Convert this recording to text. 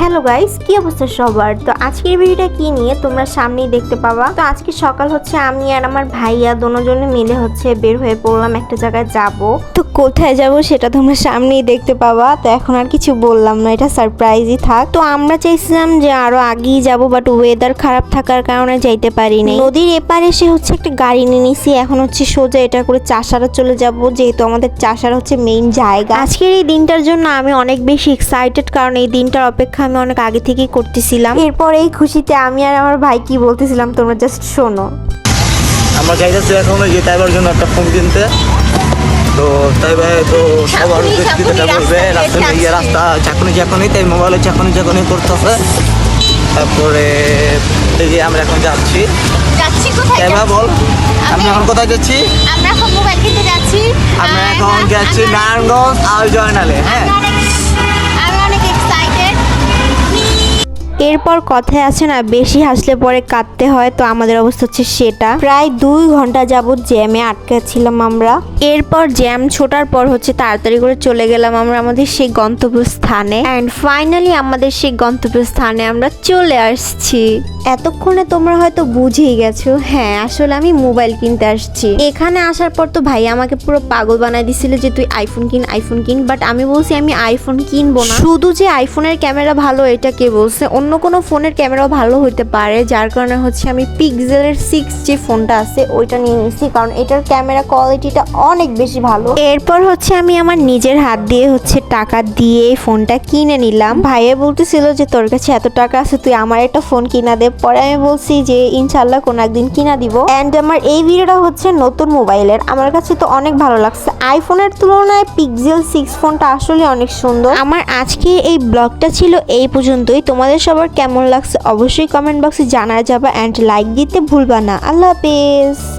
Hello guys, কি অবস্থা সবার? তো আজকের ভিডিওটা কি নিয়ে তোমরা সামনেই দেখতে পাবা? তো আজকে সকাল হচ্ছে, আমি আর আমার ভাইয়া দুজনে মিলে হচ্ছে বের হয়ে পড়লাম একটা জায়গায় যাব। তো কোথায় যাব সেটা তোমরা সামনেই দেখতে পাবা। তো এখন আর কিছু বললাম না, এটা সারপ্রাইজই থাক। তো আমরা চাইছিলাম যে আরও আগেই যাব বাট ওয়েদার খারাপ থাকার কারণে যাইতে পারিনি। নদীর এপারে এসে হচ্ছে একটা গাড়ি নিয়ে নিছি, এখন হচ্ছে সোজা এটা করে চাষারা চলে যাব, যেহেতু আমাদের চাষারা হচ্ছে মেইন জায়গা। আজকের এই দিনটার জন্য আমি অনেক বেশি এক্সাইটেড কারণ এই দিনটার অপেক্ষা আমি অনেক আগে থেকেই করতেছিলাম। এরপর এই খুশিতে আমি আর আমার ভাই কি বলতেছিলাম তোমরা জাস্ট শোনো। আমরা চাইতেছি এখন ওই যে তাইবার জন্য একটা ফোন কিনতে। ভাই তো সবার চাকুনি বলবে রাস্তা ইয়ে। রাস্তা চাকুনি চাকুনি তাই মোবাইলে চাকুনি চাকুনি করতেছে। তারপরে এই যে আমরা এখন যাচ্ছি। যাচ্ছি কোথায়? তাই ভাই বল আমরা আমি- এখন কোথায় যাচ্ছি? আমরা এখন মোবাইল কিনতে যাচ্ছি। আমরা এখন যাচ্ছি নারায়ণগঞ্জ আর জয়নালে হ্যাঁ। এরপর কথায় আছে না বেশি হাসলে পরে কাঁদতে হয়। তো আমাদের অবস্থা হচ্ছে সেটা। প্রায় দুই ঘণ্টা যাবত জ্যামে আটকে ছিলাম আমরা। এরপর জ্যাম ছোটার পর হচ্ছে তাড়াতাড়ি করে চলে গেলাম আমরা আমাদের সেই গন্তব্য স্থানে অ্যান্ড ফাইনালি আমাদের সেই গন্তব্য স্থানে আমরা চলে আসছি। এতক্ষণে তোমরা হয়তো বুঝেই গেছো। হ্যাঁ আসলে আমি মোবাইল কিনতে আসছি। এখানে আসার পর তো ভাই আমাকে পুরো পাগল বানাই দিছিল যে তুই আইফোন কিন আইফোন কিন বাট আমি বলছি আমি আইফোন কিনবো না। শুধু যে আইফোনের ক্যামেরা ভালো এটা কে বলছে? অন্য কোনো ফোনের ক্যামেরাও ভালো হতে পারে, যার কারণে হচ্ছে আমি পিক্সেলের সিক্স যে ফোনটা আছে, ওইটা নিয়ে নিয়েছি কারণ এটার ক্যামেরা কোয়ালিটিটা অনেক বেশি ভালো। এরপর হচ্ছে আমি আমার নিজের হাত দিয়ে হচ্ছে টাকা দিয়ে ফোনটা কিনে নিলাম। ভাইয়া বলতেছিল যে, তোর কাছে এত টাকা আছে, তুই আমার একটা ফোন কিনা দে। পরে আমি বলছি যে ইনশাল্লাহ কোনো একদিন কিনা দিব। অ্যান্ড আমার এই ভিডিওটা হচ্ছে নতুন মোবাইলের। আমার কাছে তো অনেক ভালো লাগছে। আইফোনের তুলনায় পিক্সেল সিক্স ফোনটা আসলে অনেক সুন্দর। আমার আজকে এই ব্লগটা ছিল এই পর্যন্তই। তোমাদের সবার কেমন লাগছে অবশ্যই কমেন্ট বক্সে জানা যাবে অ্যান্ড লাইক দিতে ভুলবা না। আল্লাহ হাফেজ।